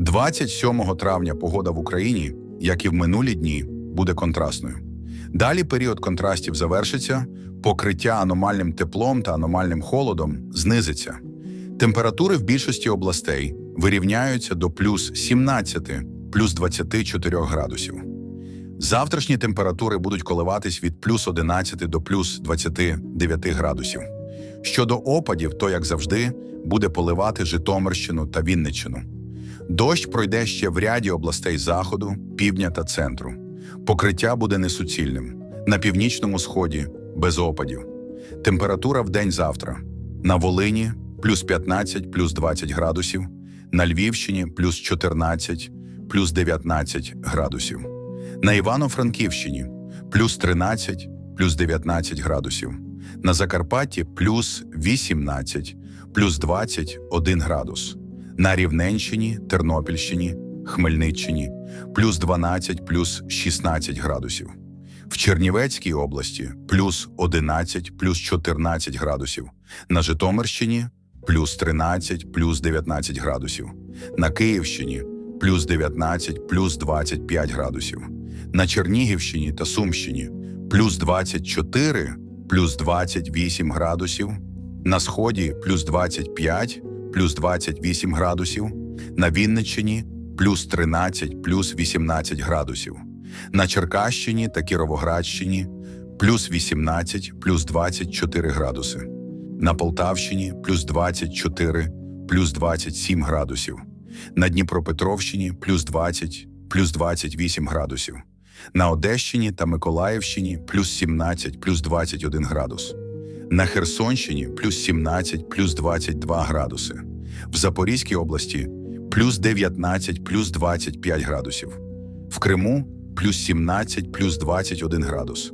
27 травня погода в Україні, як і в минулі дні, буде контрастною. Далі період контрастів завершиться, покриття аномальним теплом та аномальним холодом знизиться. Температури в більшості областей вирівняються до плюс 17, плюс 24 градусів. Завтрашні температури будуть коливатись від плюс 11 до плюс 29 градусів. Щодо опадів, то, як завжди, буде поливати Житомирщину та Вінниччину. Дощ пройде ще в ряді областей заходу, півдня та центру. Покриття буде несуцільним. На північному сході без опадів. Температура в день завтра. На Волині плюс 15, плюс 20 градусів, на Львівщині плюс 14, плюс 19 градусів. На Івано-Франківщині плюс 13, плюс 19 градусів. На Закарпатті плюс 18, плюс 21 градус. На Рівненщині, Тернопільщині, Хмельниччині плюс 12, плюс 16 градусів. В Чернівецькій області плюс 11, плюс 14 градусів. На Житомирщині плюс 13, плюс 19 градусів. На Київщині плюс 19, плюс 25 градусів. На Чернігівщині та Сумщині плюс 24, плюс 28 градусів. На Сході плюс 25, плюс 28 градусів. На Вінниччині плюс 13, плюс 18 градусів. На Черкащині та Кіровоградщині плюс 18, плюс 24 градуси. На Полтавщині плюс 24, плюс 27 градусів. На Дніпропетровщині плюс 20, плюс 28 градусів. На Одещині та Миколаївщині плюс 17, плюс 21 градус. На Херсонщині плюс 17, плюс 22 градуси. В Запорізькій області плюс 19, плюс 25 градусів. В Криму плюс 17, плюс 21 градус.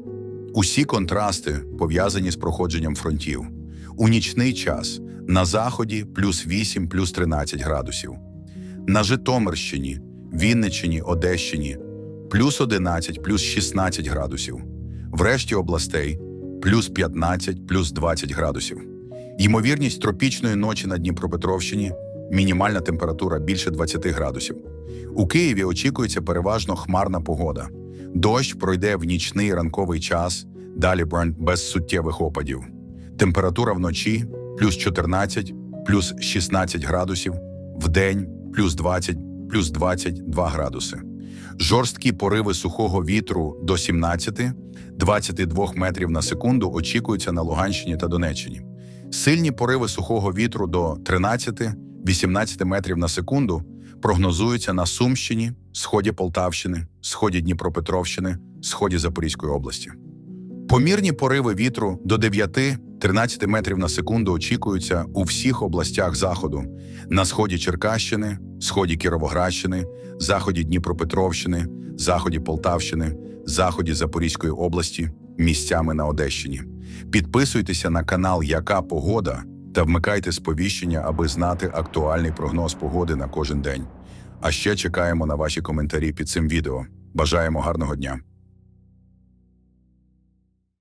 Усі контрасти пов'язані з проходженням фронтів. У нічний час на заході плюс 8, плюс 13 градусів. На Житомирщині, Вінниччині, Одещині плюс 11, плюс 16 градусів. В решті областей плюс 15, плюс 20 градусів. Ймовірність тропічної ночі на Дніпропетровщині мінімальна температура більше 20 градусів. У Києві очікується переважно хмарна погода. Дощ пройде в нічний ранковий час, далі без суттєвих опадів. Температура вночі плюс 14, плюс 16 градусів, вдень плюс 20, плюс 22 градуси. Жорсткі пориви сухого вітру до 17-22 метрів на секунду очікуються на Луганщині та Донеччині. Сильні пориви сухого вітру до 13-18 метрів на секунду прогнозуються на Сумщині, сході Полтавщини, сході Дніпропетровщини, сході Запорізької області. Помірні пориви вітру до 9-13 метрів на секунду очікуються у всіх областях заходу на сході Черкащини, сході Кіровоградщини, заході Дніпропетровщини, заході Полтавщини, заході Запорізької області, місцями на Одещині. Підписуйтеся на канал Яка Погода та вмикайте сповіщення, аби знати актуальний прогноз погоди на кожен день. А ще чекаємо на ваші коментарі під цим відео. Бажаємо гарного дня!